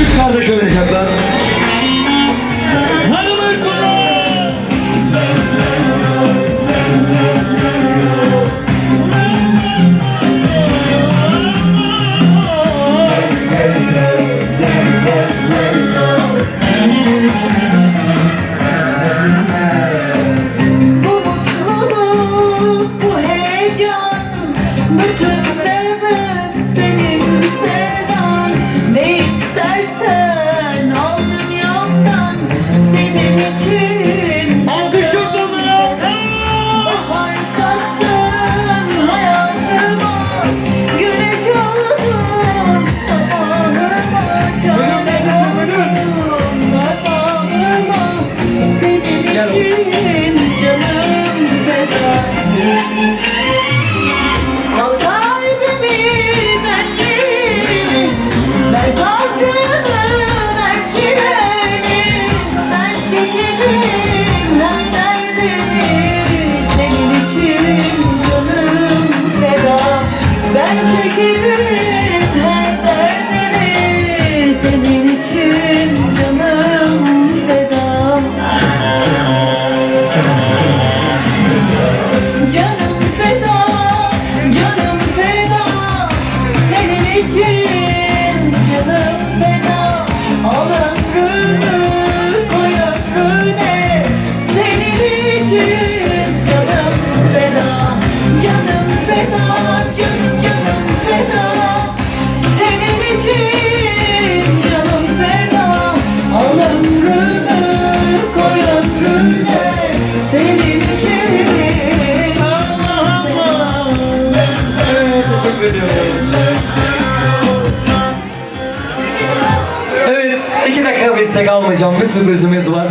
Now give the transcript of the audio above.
Üç kardeş oynayacaklar. bütün take it teşekkür. Evet, iki dakika bir istek almayacağım. Bir sürprizimiz var.